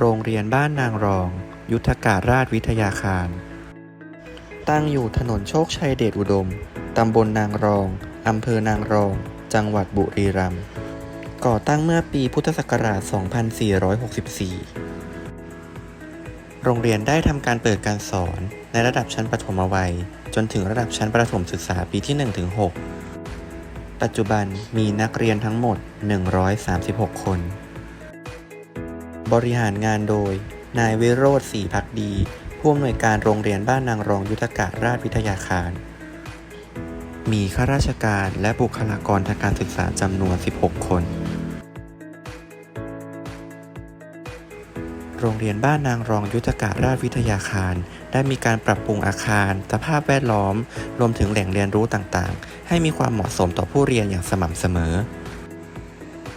โรงเรียนบ้านนางรอง ยุทธการราชวิทยาคาร ตั้งอยู่ถนนโชคชัยเดชอุดม ตำบลนางรอง อำเภอนางรอง จังหวัดบุรีรัมย์ ก่อตั้งเมื่อปีพุทธศักราช 2464 โรงเรียนได้ทำการเปิดการสอนในระดับชั้นประถมวัย จนถึงระดับชั้นประถมศึกษาปีที่ 1-6 ปัจจุบันมีนักเรียนทั้งหมด 136 คน บริหารงานโดย นายวิโรธศรีพักดี ผู้อำนวยการโรงเรียนบ้านนางรองยุทธการาชวิทยาคาร มีข้าราชการและบุคลากรทางการศึกษาจำนวน 16 คน โรงเรียนบ้านนางรองยุทธการราชวิทยาคาร ได้มีการปรับปรุงอาคาร สภาพแวดล้อม รวมถึงแหล่งเรียนรู้ต่างๆ ให้มีความเหมาะสมต่อผู้เรียนอย่างสม่ำเสมอ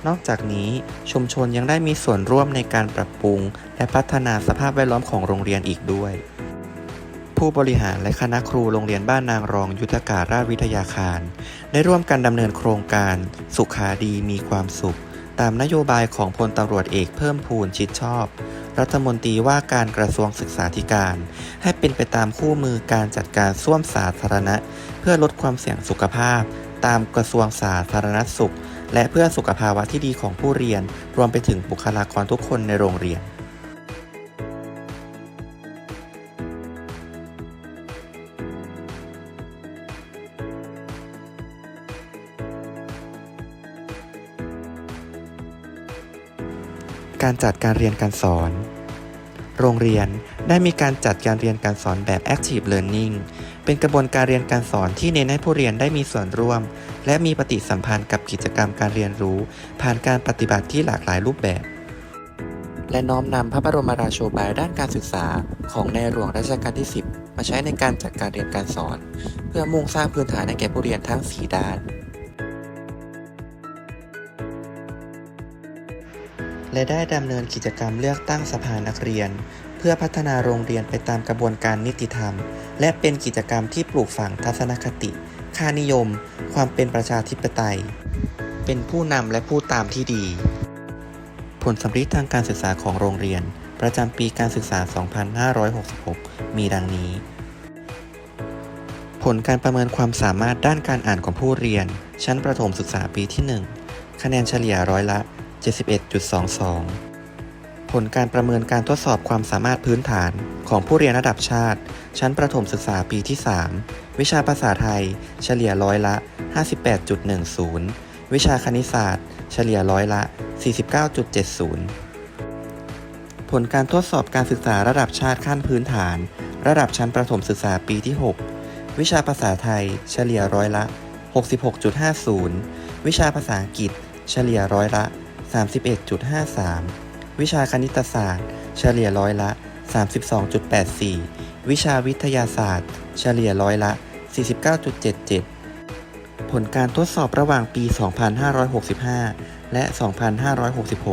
นอกจากนี้ชุมชนยังได้มีส่วนร่วมในการปรับปรุง และพัฒนาสภาพแวดล้อมของโรงเรียนอีกด้วย ผู้บริหารและคณะครูโรงเรียนบ้านนางรองยุทธการราชวิทยาคาร ได้ร่วมกันดำเนินโครงการ สุขาดีมีความสุข ตามนโยบายของพลตำรวจเอกเพิ่มพูนชิดชอบ รัฐมนตรีว่าการกระทรวงศึกษาธิการ ให้เป็นไปตามคู่มือการจัดการส้วมสาธารณะ เพื่อลดความเสี่ยงสุขภาพ ตามกระทรวงสาธารณสุข และเพื่อสุขภาวะที่ดีของผู้เรียน รวมไปถึงบุคลากรทุกคนในโรงเรียนการจัดการเรียนการสอน โรงเรียนได้มีการจัดการเรียนการสอนแบบ Active Learning เป็นกระบวนการเรียนการสอนที่เน้นให้ผู้เรียนได้มีส่วนร่วม และมีปฏิสัมพันธ์กับกิจกรรมการเรียนรู้ ผ่านการปฏิบัติที่หลากหลายรูปแบบ และน้อมนำพระบรมราโชบายด้านการศึกษาของในหลวงรัชกาลที่ 10 มาใช้ในการจัดการเรียนการสอน เพื่อมุ่งสร้างพื้นฐานให้แก่ผู้เรียนทั้ง 4 ด้าน และได้ดำเนินกิจกรรมเลือกตั้งสภานักเรียน เพื่อพัฒนาโรงเรียนไปตามกระบวนการนิติธรรม และเป็นกิจกรรมที่ปลูกฝังทัศนคติ ค่านิยม ความเป็นประชาธิปไตย เป็นผู้นำและผู้ตามที่ดี ผลสำลิดทางการศึกษาของโรงเรียน ประจำปีการศึกษา 2566 มีดังนี้ ผลการประเมินความสามารถด้านการอ่านของผู้เรียน ชั้นประถมศึกษาปีที่ 1 คะแนนเฉลี่ยร้อยละ 71.22 ผลการประเมินการทดสอบความสามารถพื้นฐานของผู้เรียนระดับชาติ ชั้นประถมศึกษาปีที่ 3 วิชาภาษาไทย เฉลี่ยร้อยละ 58.10 วิชาคณิตศาสตร์ เฉลี่ยร้อยละ 49.70 ผลการทดสอบการศึกษาระดับชาติขั้นพื้นฐาน ระดับชั้นประถมศึกษาปีที่ 6 วิชาภาษาไทย เฉลี่ยร้อยละ 66.50 วิชาภาษาอังกฤษ เฉลี่ยร้อยละ 31.53 วิชาคณิตศาสตร์ เฉลี่ยร้อยละ 32.84 วิชาวิทยาศาสตร์ เฉลี่ยร้อยละ 49.77 ผลการทดสอบระหว่างปี 2565 และ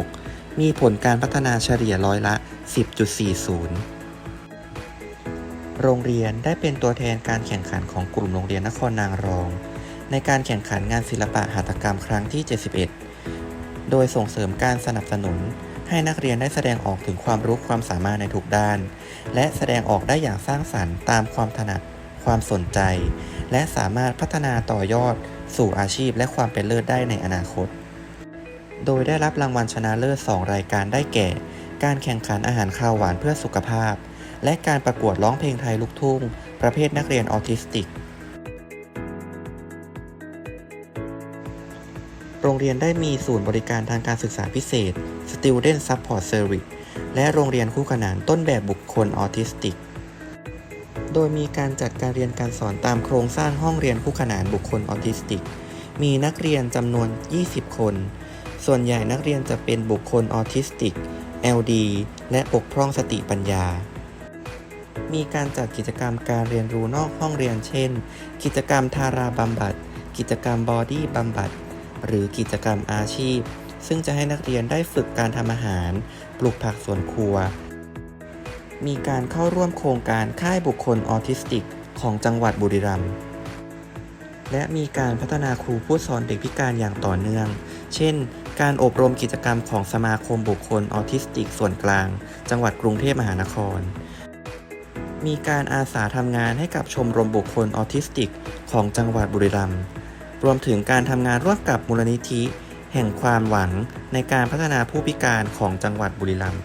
2566 มีผลการพัฒนาเฉลี่ยร้อยละ 10.40 โรงเรียนได้เป็นตัวแทนการแข่งขันของกลุ่มโรงเรียนนครนางรอง ในการแข่งขันงานศิลปะหัตถกรรมครั้งที่ 71 โดยส่งเสริมการสนับสนุน ให้นักเรียนได้แสดงออกถึงความรู้ความสามารถในทุกด้าน และแสดงออกได้อย่างสร้างสรรค์ตามความถนัด ความสนใจ และสามารถพัฒนาต่อยอด สู่อาชีพและความเป็นเลิศได้ในอนาคต โดยได้รับรางวัลชนะเลิศ 2 รายการได้แก่ การแข่งขันอาหารข้าวหวานเพื่อสุขภาพ และการประกวดร้องเพลงไทยลูกทุ่ง ประเภทนักเรียนออทิสติก โรงเรียนได้มีศูนย์บริการทางการศึกษาพิเศษ Student Support Service และโรงเรียนคู่ขนานต้นแบบบุคคลออทิสติก โดยมีการจัดการเรียนการสอนตามโครงสร้างห้องเรียนคู่ขนานบุคคลออทิสติก มีนักเรียนจำนวน 20 คน ส่วนใหญ่นักเรียนจะเป็นบุคคลออทิสติก LD และปกพร่องสติปัญญา มีการจัดกิจกรรมการเรียนรู้นอกห้องเรียนเช่น กิจกรรมทาราบำบัด กิจกรรมบอดี้บำบัด หรือกิจกรรมอาชีพ ซึ่งจะให้นักเรียนได้ฝึกการทำอาหาร ปลูกผักสวนครัว มีการเข้าร่วมโครงการค่ายบุคคลออทิสติก ของจังหวัดบุรีรัมย์และมีการพัฒนาครูผู้สอนเด็กพิการอย่างต่อเนื่อง เช่น การอบรมกิจกรรมของสมาคมบุคคลออทิสติก ส่วนกลาง จังหวัดกรุงเทพมหานคร มีการอาสาทำงานให้กับชมรมบุคคลออทิสติก ของจังหวัดบุรีรัมย์ รวมถึงการทำงานร่วมกับมูลนิธิ แห่งความหวังในการพัฒนาผู้พิการของจังหวัดบุรีรัมย์